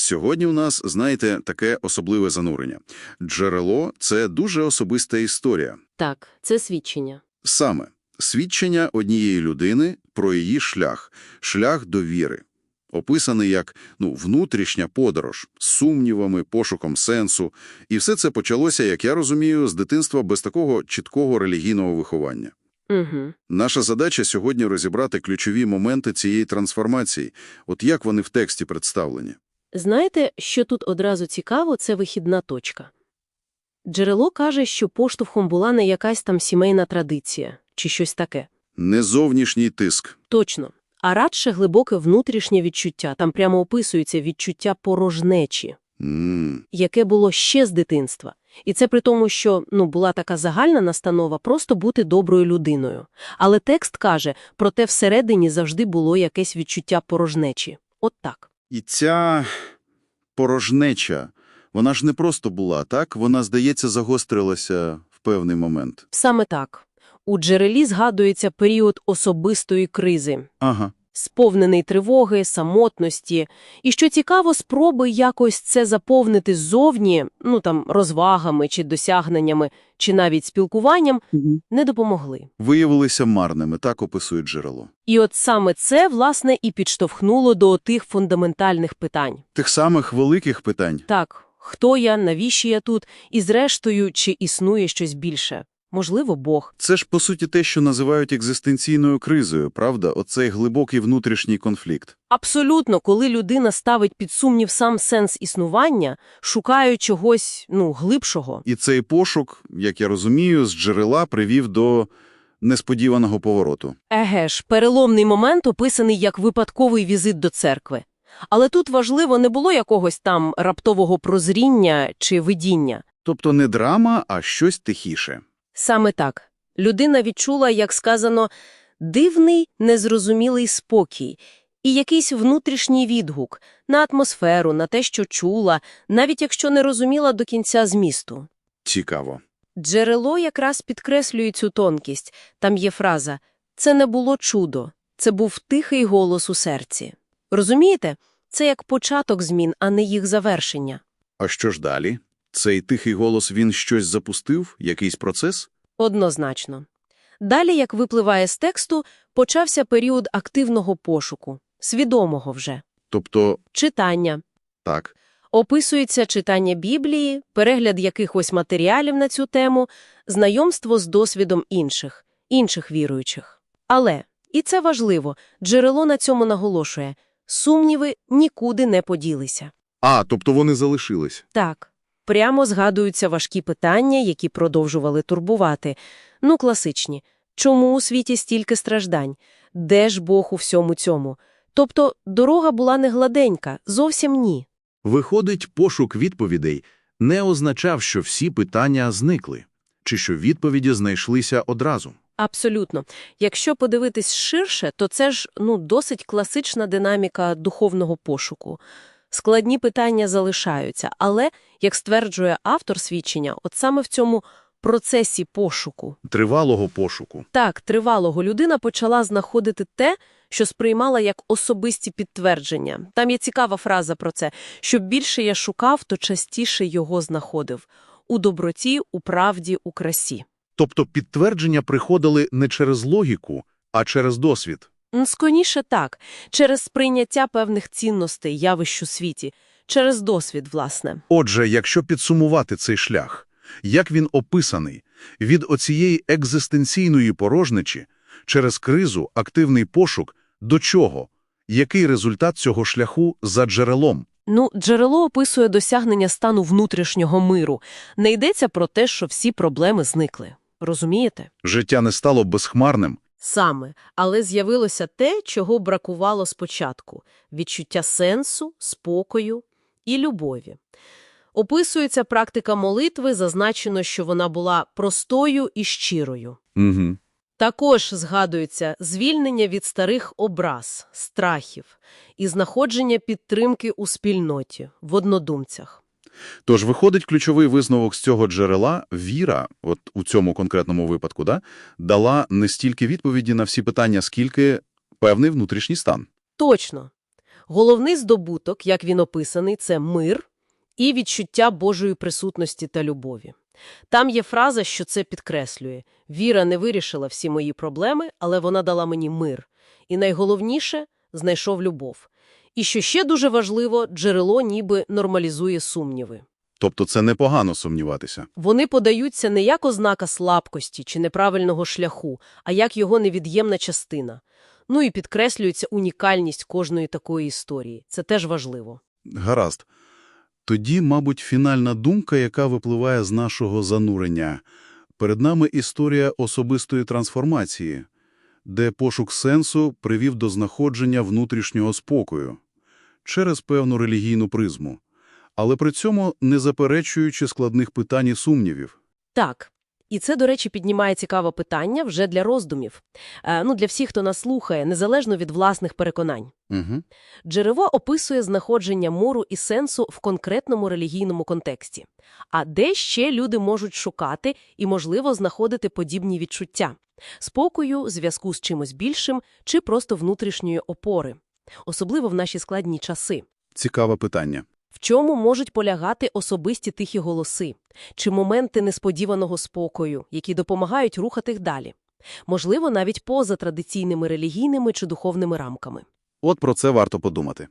Сьогодні у нас, знаєте, таке особливе занурення. Джерело – це дуже особиста історія. Так, це свідчення. Саме свідчення однієї людини про її шлях, шлях до віри. Описаний як ну, внутрішня подорож, з сумнівами, пошуком сенсу. І все це почалося, як я розумію, з дитинства без такого чіткого релігійного виховання. Угу. Наша задача сьогодні розібрати ключові моменти цієї трансформації, от як вони в тексті представлені. Знаєте, що тут одразу цікаво, це вихідна точка. Джерело каже, що поштовхом була не якась там сімейна традиція чи щось таке. Не зовнішній тиск. Точно. А радше глибоке внутрішнє відчуття. Там прямо описується відчуття порожнечі, М, яке було ще з дитинства. І це при тому, що ну, була така загальна настанова просто бути доброю людиною. Але текст каже, проте всередині завжди було якесь відчуття порожнечі. От так. І ця порожнеча, вона ж не просто була, так? Вона, здається, загострилася в певний момент. Саме так. У джерелі згадується період особистої кризи, Ага. Сповнений тривоги, самотності. І, що цікаво, спроби якось це заповнити ззовні, ну там, розвагами чи досягненнями, чи навіть спілкуванням, не допомогли. Виявилися марними, так описує джерело. І от саме це, власне, і підштовхнуло до тих фундаментальних питань. Тих самих великих питань. Так, хто я, навіщо я тут, і зрештою, чи існує щось більше? Можливо, Бог. Це ж, по суті, те, що називають екзистенційною кризою, правда? Оцей глибокий внутрішній конфлікт. Абсолютно, коли людина ставить під сумнів сам сенс існування, шукає чогось, ну, глибшого. І цей пошук, як я розумію, з джерела привів до несподіваного повороту. Еге ж, переломний момент описаний як випадковий візит до церкви. Але тут важливо не було якогось там раптового прозріння чи видіння. Тобто не драма, а щось тихіше. Саме так. Людина відчула, як сказано, дивний, незрозумілий спокій і якийсь внутрішній відгук на атмосферу, на те, що чула, навіть якщо не розуміла до кінця змісту. Цікаво. Джерело якраз підкреслює цю тонкість. Там є фраза «це не було чудо, це був тихий голос у серці». Розумієте? Це як початок змін, а не їх завершення. А що ж далі? Цей тихий голос, він щось запустив? Якийсь процес? Однозначно. Далі, як випливає з тексту, почався період активного пошуку, свідомого вже. Тобто, Читання. так, Описується читання Біблії, перегляд якихось матеріалів на цю тему, знайомство з досвідом інших, інших віруючих. Але, і це важливо, джерело на цьому наголошує, сумніви нікуди не поділися. А, тобто вони залишились. Так, прямо згадуються важкі питання, які продовжували турбувати. Ну, класичні. Чому у світі стільки страждань? Де ж Бог у всьому цьому? Тобто дорога була не гладенька, зовсім ні. Виходить, пошук відповідей не означав, що всі питання зникли, чи що відповіді знайшлися одразу. Абсолютно. Якщо подивитись ширше, то це ж ну, досить класична динаміка духовного пошуку. Складні питання залишаються, але, як стверджує автор свідчення, от саме в цьому процесі пошуку, Тривалого пошуку. так, тривалого, людина почала знаходити те, що сприймала як особисті підтвердження. Там є цікава фраза про це. Що більше я шукав, то частіше його знаходив. У доброті, у правді, у красі. Тобто підтвердження приходили не через логіку, а через досвід. М, Скоріше так, через сприйняття певних цінностей, явищ у світі, через досвід, власне. Отже, якщо підсумувати цей шлях, як він описаний, від оцієї екзистенційної порожнечі, через кризу, активний пошук, до чого? Який результат цього шляху за джерелом? Ну, джерело описує досягнення стану внутрішнього миру. Не йдеться про те, що всі проблеми зникли. Розумієте? Життя не стало безхмарним, Саме, але з'явилося те, чого бракувало спочатку – відчуття сенсу, спокою і любові. Описується практика молитви, зазначено, що вона була простою і щирою. Угу. Також згадується звільнення від старих образ, страхів і знаходження підтримки у спільноті, в однодумцях. Тож виходить ключовий висновок з цього джерела – віра, от у цьому конкретному випадку, да, дала не стільки відповіді на всі питання, скільки певний внутрішній стан. Точно. Головний здобуток, як він описаний, це мир і відчуття Божої присутності та любові. Там є фраза, що це підкреслює. Віра не вирішила всі мої проблеми, але вона дала мені мир. І найголовніше – знайшов любов. І що ще дуже важливо, джерело ніби нормалізує сумніви. Тобто це непогано сумніватися. Вони подаються не як ознака слабкості чи неправильного шляху, а як його невід'ємна частина. Ну і підкреслюється унікальність кожної такої історії. Це теж важливо. Гаразд. Тоді, мабуть, фінальна думка, яка випливає з нашого занурення. Перед нами історія особистої трансформації, де пошук сенсу привів до знаходження внутрішнього спокою через певну релігійну призму, але при цьому не заперечуючи складних питань і сумнівів. Так. І це, до речі, піднімає цікаве питання вже для роздумів. Е, ну, для всіх, хто нас слухає, незалежно від власних переконань. Угу. Джерело описує знаходження муру і сенсу в конкретному релігійному контексті. А де ще люди можуть шукати і, можливо, знаходити подібні відчуття? Спокою, зв'язку з чимось більшим чи просто внутрішньої опори? Особливо в наші складні часи. Цікаве питання. В чому можуть полягати особисті тихі голоси? Чи моменти несподіваного спокою, які допомагають рухати далі? Можливо, навіть поза традиційними релігійними чи духовними рамками. От про це варто подумати.